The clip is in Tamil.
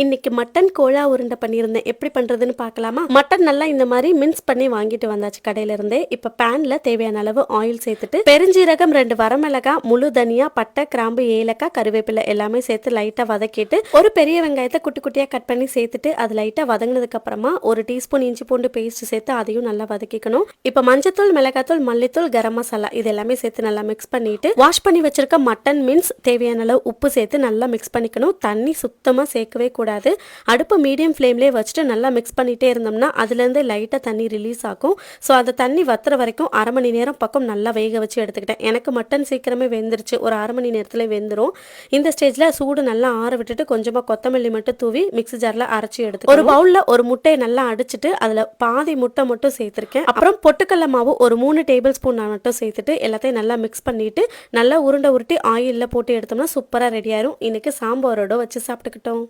இன்னைக்கு மட்டன் கோழா உருண்டை பண்ணியிருந்தேன். எப்படி பண்ணுறதுன்னு பார்க்கலாமா? மட்டன் நல்லா இந்த மாதிரி மின்ஸ் பண்ணி வாங்கிட்டு வந்தாச்சு கடையில இருந்தே பேனில் தேவையான அளவு ஆயில் சேர்த்துட்டு பெருஞ்சீரகம் ரெண்டு வரமிளகாய் முழு தனியா பட்டை கிராம்பு ஏலக்காய் கருவேப்பிலை எல்லாமே சேர்த்து லைட்டாக வதக்கிட்டு ஒரு பெரிய வெங்காயத்தை குட்டி குட்டியாக கட் பண்ணி சேர்த்துட்டு அது லைட்டாக வதங்கினதுக்கு அப்புறமா ஒரு டீஸ்பூன் இஞ்சி பூண்டு பேஸ்ட் சேர்த்து அதையும் நல்லா வதக்கிக்கணும். இப்போ மஞ்சத்தூள் மிளகாத்தூள் மல்லித்தூள் கரம் மசாலா இது எல்லாமே சேர்த்து நல்லா மிக்ஸ் பண்ணிட்டு வாஷ் பண்ணி வச்சிருக்க மட்டன் மீன்ஸ் தேவையான அளவு உப்பு சேர்த்து நல்லா மிக்ஸ் பண்ணிக்கணும். தண்ணி சுத்தமாக சேர்க்கவே பண்ணக்கூடாது அடுப்பு மீடியம் ஃப்ளேம்லேயே வச்சுட்டு நல்லா மிக்ஸ் பண்ணிகிட்டே இருந்தோம்னா அதுலேருந்து லைட்டாக தண்ணி ரிலீஸ் ஆகும். ஸோ அந்த தண்ணி வத்துற வரைக்கும் அரை மணி நேரம் பக்கம் நல்லா வேக வச்சு எடுத்துக்கிட்டேன். எனக்கு மட்டன் சீக்கிரமே வெந்துருச்சு. ஒரு அரை மணி நேரத்தில் வெந்துடும் இந்த ஸ்டேஜில் சூடு நல்லா ஆற விட்டுட்டு கொஞ்சமாக கொத்தமல்லி மட்டும் தூவி மிக்ஸி ஜாரில் அரைச்சி எடுத்து ஒரு பவுலில் ஒரு முட்டையை நல்லா அடிச்சிட்டு அதில் பாதி முட்டை மட்டும் சேர்த்துருக்கேன். அப்புறம் பொட்டுக்கல்ல மாவு ஒரு மூணு டேபிள் ஸ்பூன் மட்டும் சேர்த்துட்டு எல்லாத்தையும் நல்லா மிக்ஸ் பண்ணிட்டு நல்லா உருண்டை உருட்டி ஆயிலில் போட்டு எடுத்தோம்னா சூப்பராக ரெடி ஆயிரும். இன்னைக்கு சாம்பாரோட வச்சு சாப்பிட்டுக்கிட்டோம்.